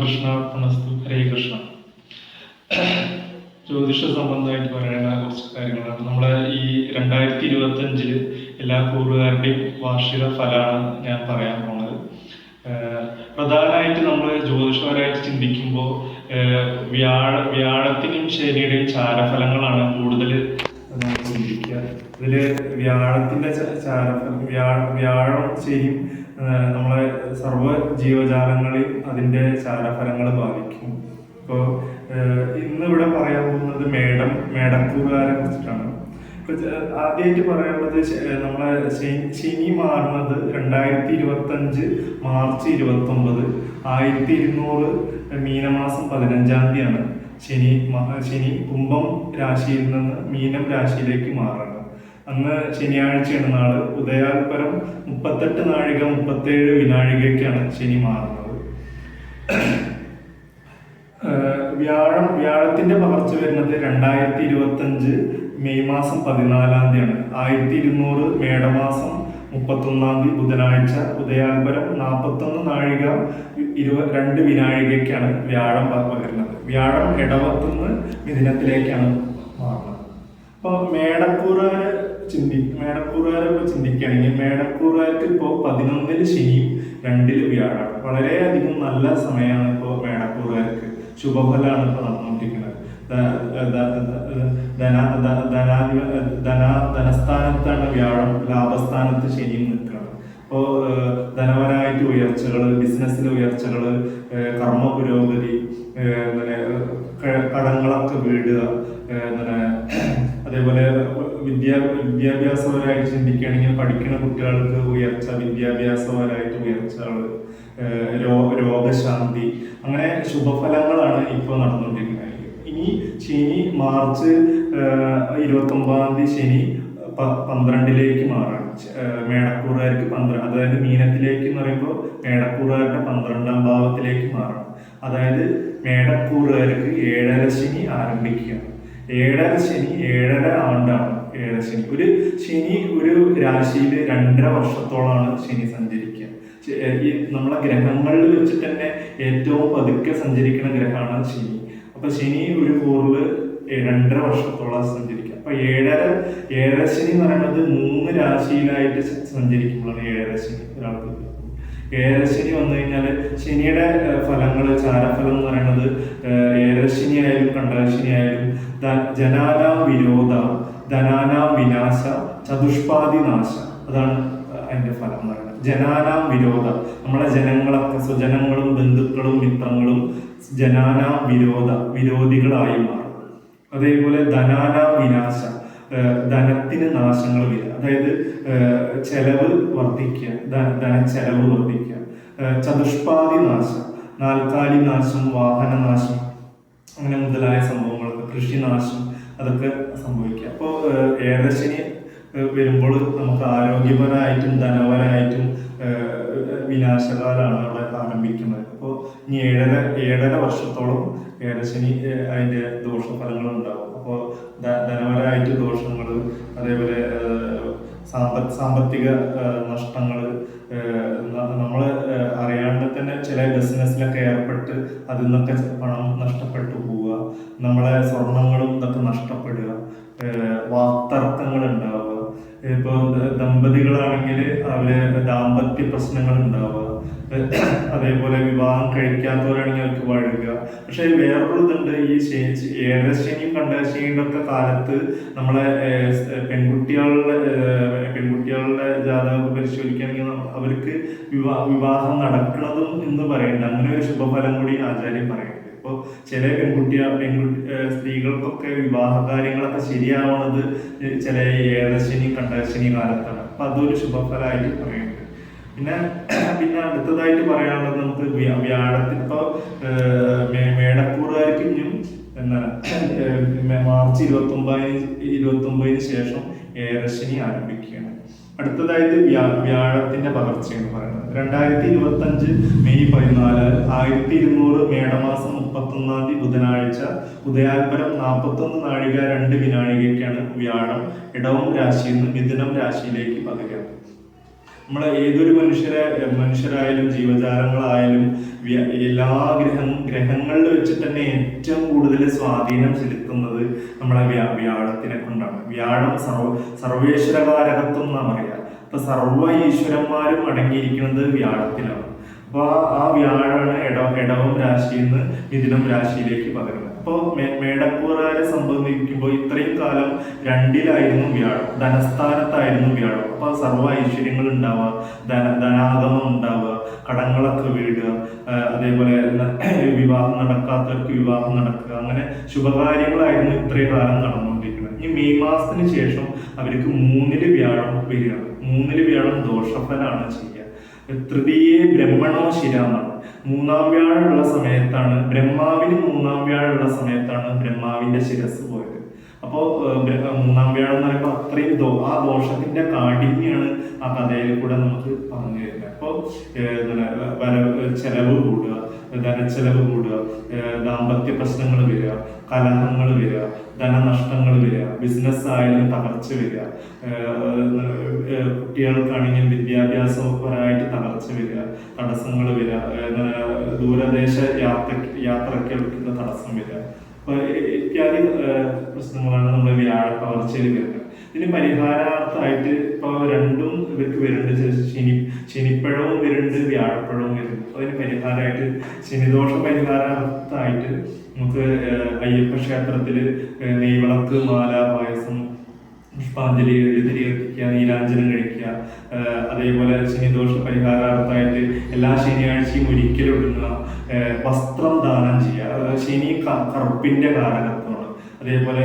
കൃഷ്ണ പ്രണസ്തു ഹരേ കൃഷ്ണ. ജ്യോതിഷ സംബന്ധമായിട്ട് പറയേണ്ട കുറച്ച് കാര്യങ്ങളാണ്. നമ്മളെ ഈ രണ്ടായിരത്തി ഇരുപത്തി അഞ്ചിൽ എല്ലാ പൂർവകാരുടെയും വാർഷിക ഫലമാണ് ഞാൻ പറയാൻ പോണത്. പ്രധാനമായിട്ട് നമ്മൾ ജ്യോതിഷപരമായിട്ട് ചിന്തിക്കുമ്പോൾ വ്യാഴ വ്യാഴത്തിനും ശനിയുടെയും ചാരഫലങ്ങളാണ് കൂടുതൽ ചിന്തിക്കുക വ്യാഴത്തിന്റെ വ്യാഴം ശരിയും നമ്മളെ സർവ ജീവജാലങ്ങളിൽ അതിന്റെ ചാരഫലങ്ങൾ ബാധിക്കും. ഇപ്പോൾ ഇന്ന് ഇവിടെ പറയാൻ പോകുന്നത് മേടം മേടക്കൂറുകാരെ കുറിച്ചിട്ടാണ്. ആദ്യമായിട്ട് പറയാനുള്ളത് നമ്മളെ ശനി മാറുന്നത് രണ്ടായിരത്തി ഇരുപത്തി അഞ്ച് മാർച്ച് ഇരുപത്തി ഒമ്പത് ആയിരത്തി ഇരുന്നൂറ് മീനമാസം പതിനഞ്ചാം തീയതിയാണ്. ശനി ശനി കുംഭം രാശിയിൽ നിന്ന് മീനം രാശിയിലേക്ക് മാറുന്നത്. അന്ന് ശനിയാഴ്ചയാണ് നാൾ. ഉദയാൽപരം മുപ്പത്തെട്ട് നാഴിക മുപ്പത്തേഴ് വിനാഴികയ്ക്കാണ് ശനി മാറുന്നത്. വ്യാഴം വ്യാഴത്തിന്റെ പകർച്ച വരുന്നത് രണ്ടായിരത്തി ഇരുപത്തി അഞ്ച് മെയ് മാസം പതിനാലാം തീയതിയാണ്. ആയിരത്തി ഇരുന്നൂറ് മേടമാസം മുപ്പത്തൊന്നാം തീയതി ബുധനാഴ്ച. ഉദയാൽപരം നാൽപ്പത്തൊന്ന് നാഴിക ഇരുപ രണ്ട് വിനാഴികയ്ക്കാണ് വ്യാഴം പകരുന്നത്. വ്യാഴം ഇടവത്തുനിന്ന് മിഥുനത്തിലേക്കാണ് മാറുന്നത്. അപ്പോൾ മേടക്കൂറുകാരെ ചിന്തി മേടക്കൂറുകാരെ ഇപ്പോൾ ചിന്തിക്കുകയാണെങ്കിൽ മേടക്കൂറുകാർക്ക് ഇപ്പോൾ പതിനൊന്നിൽ ശനിയും രണ്ടിൽ വ്യാഴാണ് വളരെയധികം നല്ല സമയമാണ് ഇപ്പോൾ മേടക്കൂറുകാർക്ക്. ശുഭഫലമാണ് ഇപ്പോൾ നടന്നുകൊണ്ടിരിക്കുന്നത്. ധനസ്ഥാനത്താണ് വ്യാഴം ലാഭസ്ഥാനത്ത് ശനിയും നിൽക്കുന്നത്. അപ്പോൾ ധനപരമായിട്ട് ഉയർച്ചകൾ ബിസിനസ്സിലെ ഉയർച്ചകൾ കർമ്മ പുരോഗതി കടങ്ങളൊക്കെ വീടുക അതേപോലെ വിദ്യാ വിദ്യാഭ്യാസപരമായിട്ട് ചിന്തിക്കുകയാണെങ്കിൽ പഠിക്കുന്ന കുട്ടികൾക്ക് ഉയർച്ച വിദ്യാഭ്യാസപരമായിട്ട് ഉയർച്ചകൾ രോഗശാന്തി അങ്ങനെ ശുഭഫലങ്ങളാണ് ഇപ്പോൾ നടന്നുകൊണ്ടിരിക്കുന്നത്. ഇനി ശനി മാർച്ച് ഇരുപത്തി ഒമ്പതാം തീയതി ശനി പന്ത്രണ്ടിലേക്ക് മാറാണ് മേടക്കൂറുകാർക്ക് പന്ത്രണ്ട് അതായത് മീനത്തിലേക്ക് എന്ന് പറയുമ്പോൾ മേടക്കൂറുകാരുടെ പന്ത്രണ്ടാം ഭാവത്തിലേക്ക് മാറണം അതായത് മേടക്കൂറുകാർക്ക് ഏഴര ശനി ആരംഭിക്കുകയാണ് ഏഴര ശനി ഏഴര ആണ്ടാണ്. ശനി. ഒരു ശനി ഒരു രാശിയിൽ രണ്ടര വർഷത്തോളമാണ് ശനി സഞ്ചരിക്കുക. ഈ നമ്മളെ ഗ്രഹങ്ങളിൽ വെച്ച് തന്നെ ഏറ്റവും പതുക്കെ സഞ്ചരിക്കുന്ന ഗ്രഹമാണ് ശനി. അപ്പൊ ശനി ഒരു കൂറിൽ രണ്ടര വർഷത്തോളം സഞ്ചരിക്കുക. അപ്പൊ ഏഴര ഏഴര ശനി എന്ന് പറയുന്നത് മൂന്ന് രാശിയിലായിട്ട് സഞ്ചരിക്കുമ്പോഴാണ് ഏഴര ശനി ഒരാൾക്ക് ഏഴരശനി വന്നു കഴിഞ്ഞാൽ ശനിയുടെ ഫലങ്ങൾ ചാരഫലം എന്ന് പറയുന്നത് ഏഴരശനി ആയാലും കണ്ടകശനി ആയാലും ജനാനാം വിരോധ ധനാനാം വിനാശ ചതുഷ്പാതി നാശ. അതാണ് അതിന്റെ ഫലം എന്ന് പറയുന്നത്. ജനാനാം വിരോധ. നമ്മളെ ജനങ്ങളൊക്കെ സ്വജനങ്ങളും ബന്ധുക്കളും മിത്രങ്ങളും ജനാനാം വിരോധ വിരോധികളായി മാറും. അതേപോലെ ധനാന വിനാശ ധനത്തിന് നാശങ്ങൾ വരിക. അതായത് ചെലവ് വർദ്ധിക്കുക ധന ചെലവ് വർദ്ധിക്കുക. ചതുഷ്പാതി നാശം നാൽക്കാലി നാശം വാഹനനാശം അങ്ങനെ മുതലായ സംഭവങ്ങളൊക്കെ കൃഷിനാശം അതൊക്കെ സംഭവിക്കുക. അപ്പോൾ ഏകദശനി വരുമ്പോൾ നമുക്ക് ആരോഗ്യപരമായിട്ടും ധനപരമായിട്ടും വിനാശകാലാണ് അവിടെ ആരംഭിക്കുന്നത്. അപ്പോൾ ഇനി ഏഴര ഏഴര വർഷത്തോളം ഏകദശനി അതിന്റെ ദോഷഫലങ്ങൾ ഉണ്ടാവും അപ്പോൾ ധനപരമായിട്ട് ദോഷങ്ങൾ അതേപോലെ സാമ്പത്തിക നഷ്ടങ്ങൾ നമ്മൾ അറിയാണ്ട് തന്നെ ചില ബിസിനസ്സിലൊക്കെ ഏർപ്പെട്ട് അതിൽ നിന്നൊക്കെ പണം നഷ്ടപ്പെട്ടു പോവുക. നമ്മളെ സ്വർണങ്ങളും ഇതൊക്കെ നഷ്ടപ്പെടുക. വാക്തർക്കങ്ങൾ ഉണ്ടാവുക. ഇപ്പോൾ ദമ്പതികളാണെങ്കിൽ അവർ ദാമ്പത്യ പ്രശ്നങ്ങൾ ഉണ്ടാവുക. അതേപോലെ വിവാഹം കഴിക്കാത്തവരാണെങ്കിൽ അവർക്ക് വഴുക പക്ഷെ വേറൊരു ഇതുണ്ട് ഈ ശനി- കണ്ടശനിയുടെ കാലത്ത് നമ്മളെ പെൺകുട്ടികളുടെ പെൺകുട്ടികളുടെ ജാതകം പരിശോധിക്കുകയാണെങ്കിൽ അവർക്ക് വിവാ വിവാഹം നടക്കുന്നതും എന്ന് പറയുന്നുണ്ട്. അങ്ങനെ ഒരു ശുഭഫലം കൂടി ആചാര്യം പറയുന്നുണ്ട്. ഇപ്പോൾ ചില പെൺകുട്ടി പെൺകുട്ടി സ്ത്രീകൾക്കൊക്കെ വിവാഹ കാര്യങ്ങളൊക്കെ ശരിയാവുന്നത് ചില ഏഴശനി കണ്ടശനി കാലത്താണ്. അപ്പൊ അതൊരു ശുഭഫലമായിട്ട് പറയുന്നുണ്ട്. പിന്നെ പിന്നെ അടുത്തതായിട്ട് പറയാനുള്ളത് നമുക്ക് വ്യ- വ്യാഴത്തിൽ ഇപ്പൊ മേടക്കൂറുകാർക്ക് ഇനിയും എന്താണ് മാർച്ച് ഇരുപത്തി ഒമ്പതിന് ഇരുപത്തി ഒമ്പതിന് ശേഷം ഏറശനി ആരംഭിക്കുകയാണ്. അടുത്തതായിട്ട് വ്യാ വ്യാഴത്തിന്റെ പകർച്ച എന്ന് പറയുന്നത്. രണ്ടായിരത്തി ഇരുപത്തി അഞ്ച് മെയ് പതിനാല് ആയിരത്തി ഇരുന്നൂറ് മേടമാസം മുപ്പത്തൊന്നാം തീയതി ബുധനാഴ്ച ഉദയാൽപരം നാൽപ്പത്തൊന്ന് നാഴിക രണ്ട് വിനാഴികയ്ക്കാണ് വ്യാഴം ഇടവം രാശിയിൽ നിന്ന് മിഥുനം രാശിയിലേക്ക് പകരുന്നത് നമ്മളെ ഏതൊരു മനുഷ്യരെ മനുഷ്യരായാലും ജീവജാലങ്ങളായാലും എല്ലാ ഗ്രഹ ഗ്രഹങ്ങളിൽ വെച്ച് തന്നെ ഏറ്റവും കൂടുതൽ സ്വാധീനം ചെലുത്തുന്നത് നമ്മളെ വ്യാ വ്യാഴത്തിനെ കൊണ്ടാണ്. വ്യാഴം സർവ സർവേശ്വരകാരകത്വം എന്നാണ് പറയുക അപ്പൊ സർവ ഈശ്വരന്മാരും അടങ്ങിയിരിക്കുന്നത് വ്യാഴത്തിലാണ്. അപ്പൊ ആ- വ്യാഴാണ് ഇട ഇടവം രാശിയിൽ നിന്ന് മിഥുനം രാശിയിലേക്ക് പകരുന്നത്. അപ്പോൾ സംഭവം സംബന്ധിക്കുമ്പോൾ ഇത്രയും കാലം രണ്ടിലായിരുന്നു വ്യാഴം. ധനസ്ഥാനത്തായിരുന്നു വ്യാഴം. അപ്പൊ സർവ ഐശ്വര്യങ്ങൾ ഉണ്ടാവുക ധന ധനാഗമം ഉണ്ടാവുക കടങ്ങളൊക്കെ വീഴുക അതേപോലെ വിവാഹം നടക്കാത്തവർക്ക് വിവാഹം നടക്കുക. അങ്ങനെ ശുഭകാര്യങ്ങളായിരുന്നു ഇത്രയും കാലം നടന്നുകൊണ്ടിരിക്കുന്നത്. ഈ മെയ് മാസത്തിന് ശേഷം അവർക്ക് മൂന്നിൽ വ്യാഴം വരികയാണ് മൂന്നിൽ വ്യാഴം ദോഷഫലാണ് ചെയ്യുക. തൃതീയെ ബ്രഹ്മണോ ശിര മൂന്നാം വ്യാഴമുള്ള സമയത്താണ് ബ്രഹ്മാവിന് മൂന്നാം വ്യാഴമുള്ള സമയത്താണ് ബ്രഹ്മാവിന്റെ ശിരസ് പോയത്. അപ്പോ മൂന്നാം വ്യാഴം എന്ന് പറയുമ്പോൾ അത്രയും ആ ദോഷത്തിന്റെ കാഠിന്യാണ് ആ കഥയിൽ കൂടെ നമുക്ക് പറഞ്ഞു തരുന്നത്. അപ്പോ ഏഹ്, എന്താണ് വരവ് ചെലവ് കൂടുക ധനച്ചെലവ് കൂടുക ദാമ്പത്യ പ്രശ്നങ്ങൾ വരിക കലഹങ്ങൾ വരിക ധനനഷ്ടങ്ങൾ വരിക ബിസിനസ് ആയാലും തകർച്ച വരിക കുട്ടികൾക്കാണെങ്കിൽ വിദ്യാഭ്യാസപരമായിട്ട് തകർച്ച വരിക തടസ്സങ്ങൾ വരിക ദൂരദേശ യാത്ര യാത്രയ്ക്കുള്ള തടസ്സം വരിക. ഇത്യാദി പ്രശ്നങ്ങളാണ് നമ്മുടെ വ്യാഴ പകർച്ചയിൽ വരുന്നത്. ഇതിന് പരിഹാരാർത്ഥമായിട്ട് ഇപ്പൊ രണ്ടും ഇവർക്ക് വരുന്നുണ്ട്. ശനി ശനിപ്പഴവും വരുന്നുണ്ട് വ്യാഴപ്പഴവും വരുന്നുണ്ട്. അതിന് പരിഹാരമായിട്ട് ശനിദോഷ പരിഹാരാർത്ഥമായിട്ട് നമുക്ക് അയ്യപ്പ ക്ഷേത്രത്തിൽ ഏഹ്, നെയ്വിളക്ക് മാല പായസം പുഷ്പാഞ്ജലി എഴുതിരി അർപ്പിക്കുക നീരാഞ്ജനം കഴിക്കുക അതേപോലെ ശനിദോഷ പരിഹാരാർത്ഥമായിട്ട് എല്ലാ ശനിയാഴ്ചയും ഒരിക്കലും ഇടുന്ന വസ്ത്രം ദാനം ചെയ്യുക. ശനി കറുപ്പിന്റെ കാരകത്വമാണ് അതേപോലെ